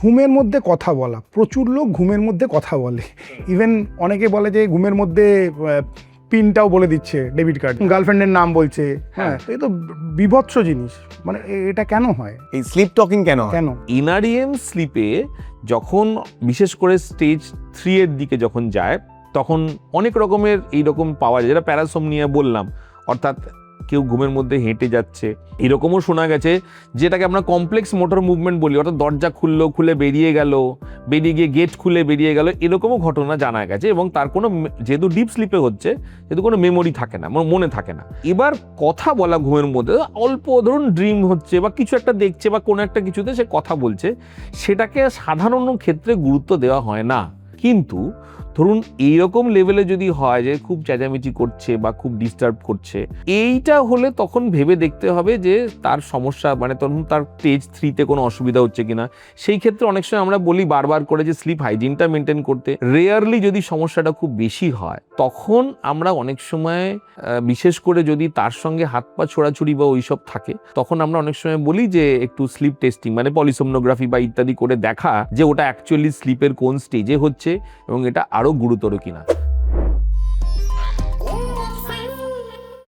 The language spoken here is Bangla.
ঘুমের মধ্যে কথা বলা প্রচুর লোক ঘুমের মধ্যে কথা বলে। ইভেন অনেকে বলে যে ঘুমের মধ্যে পিনটাও বলে দিচ্ছে ডেবিট কার্ড। গার্লফ্রেন্ডের নাম বলছে হ্যাঁ তো এই তো বিভৎস জিনিস। মানে এটা কেন হয়? এই স্লিপ টকিং কেন কেন? ইনারিএম স্লিপে যখন বিশেষ করে স্টেজ থ্রি এর দিকে যখন যায় তখন অনেক রকমের এইরকম পাওয়া যায় যেটা প্যারাসোমনিয়া বললাম। অর্থাৎ কেউ ঘুমের মধ্যে হেঁটে যাচ্ছে। এরকমও শোনা গেছে যেটাকে আমরা কমপ্লেক্স মোটর মুভমেন্ট বলি, অর্থাৎ দরজা খুললো, খুলে বেরিয়ে গেল, বেরিয়ে গিয়ে গেট খুলে বেরিয়ে গেল, এরকমও ঘটনা জানা গেছে এবং তার কোনো যেহেতু ডিপ স্লিপে হচ্ছে যেহেতু কোনো মেমোরি থাকে না মনে থাকে না। এবার কথা বলা ঘুমের মধ্যে, অল্প ধরুন ড্রিম হচ্ছে বা কিছু একটা দেখছে বা কোনো একটা কিছুতে সে কথা বলছে, সেটাকে সাধারণ ক্ষেত্রে গুরুত্ব দেওয়া হয় না। কিন্তু ধরুন এইরকম লেভেলে যদি হয় যে খুব চেঁচামেচি করছে বা খুব ডিস্টার্ব করছে, এইটা হলে তখন ভেবে দেখতে হবে যে তার সমস্যা মানে তখন তার স্টেজ থ্রিতে কোনো অসুবিধা হচ্ছে কিনা। সেই ক্ষেত্রে অনেক সময় আমরা বলি বারবার করে যে স্লিপ হাইজিনটা মেনটেন করতে। রেয়ারলি যদি সমস্যাটা খুব বেশি হয়, তখন আমরা অনেক সময় বিশেষ করে যদি তার সঙ্গে হাত পা ছোড়াছুড়ি বা ওইসব থাকে, তখন আমরা অনেক সময় বলি যে একটু স্লিপ টেস্টিং মানে পলিসোমনোগ্রাফি বা ইত্যাদি করে দেখা যে ওটা অ্যাকচুয়ালি স্লিপের কোন স্টেজে হচ্ছে এবং এটা আরও গুরুতর কিনা।